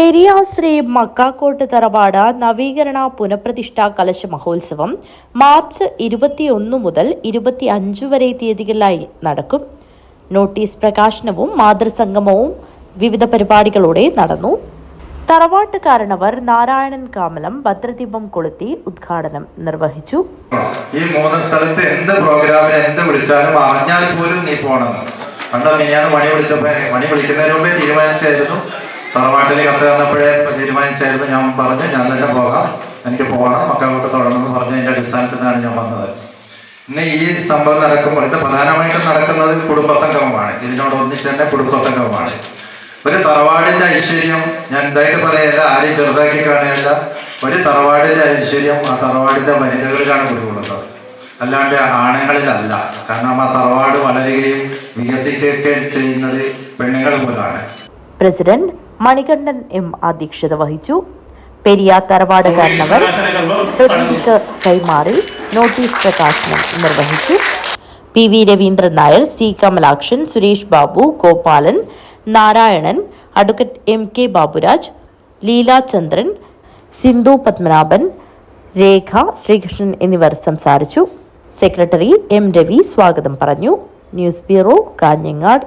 പെരിയാശ്രീ മക്കാക്കോട്ട് തറവാട് നവീകരണ പുനഃപ്രതിഷ്ഠാ കലശ മഹോത്സവം മാർച്ച് ഇരുപത്തിയൊന്ന് മുതൽ ഇരുപത്തി അഞ്ച് വരെ തീയതികളിലായി നടക്കും. നോട്ടീസ് പ്രകാശനവും മാതൃസംഗമവും വിവിധ പരിപാടികളോടെ നടന്നു. തറവാട്ട് കാരണവർ നാരായണൻ കാമലം ഭദ്രദീപം കൊളുത്തി ഉദ്ഘാടനം നിർവഹിച്ചു. ഈ മൂന്ന് സ്ഥലത്ത് എന്ത് പ്രോഗ്രാമിൽ എന്ത് വിളിച്ചാലും അറിഞ്ഞാൽ പോലും നീ ഞാൻ മണി വിളിച്ചപ്പോ മണി വിളിക്കുന്നതിന് മുമ്പേ തീരുമാനിച്ചായിരുന്നു. തറവാട്ടിൽ കത്ത് തന്നപ്പോഴേ തീരുമാനിച്ചായിരുന്നു. ഞാൻ പറഞ്ഞു ഞാൻ തന്നെ പോകാം. എനിക്ക് പോകണം. മക്കളോട്ട് തുടങ്ങണമെന്ന് അടിസ്ഥാനത്തിലാണ് അടിസ്ഥാനത്തിൽ നിന്നാണ് ഞാൻ വന്നത്. ഇന്ന് ഈ സംഭവം നടക്കുമ്പോൾ ഇത് പ്രധാനമായിട്ടും നടക്കുന്നത് കുടുംബസംഗമമാണ്. ഇതിനോട് ഒന്നിച്ച് തന്നെ കുടുംബസംഗമമാണ്. ഒരു തറവാടിന്റെ ഐശ്വര്യം ഞാൻ എന്തായിട്ട് പറയല്ല ആരെയും ചെറുതാക്കി കാണുകയല്ല. ഒരു തറവാടിന്റെ ഐശ്വര്യം ആ തറവാടിന്റെ വനിതകളിലാണ് കുടികൊള്ളുന്നത് അല്ലാണ്ട് ആണുങ്ങളിലല്ല. കാരണം ആ തറവാട് വളരുകയും വികസിക്കുകയൊക്കെ ചെയ്യുന്നത് പെണ്ണുങ്ങൾ മൂലമാണ്. പ്രസിഡന്റ് മണികണ്ഠൻ എം അധ്യക്ഷത വഹിച്ചു. പെരിയ തറവാട് കാരണവർ പ്രതിനിധിക്ക് കൈമാറി നോട്ടീസ് പ്രകാശനം നിർവഹിച്ചു. P V Raveendran Nair C Kamalakshan Suresh Babu Gopalan Narayanan advocate M K Baburaj Leelachandran Sindhu Padmanabhan Rekha Sreekrishnan എന്നിവർ സംസാരിച്ചു. സെക്രട്ടറി എം രവി സ്വാഗതം പറഞ്ഞു. News bureau Kanhangad.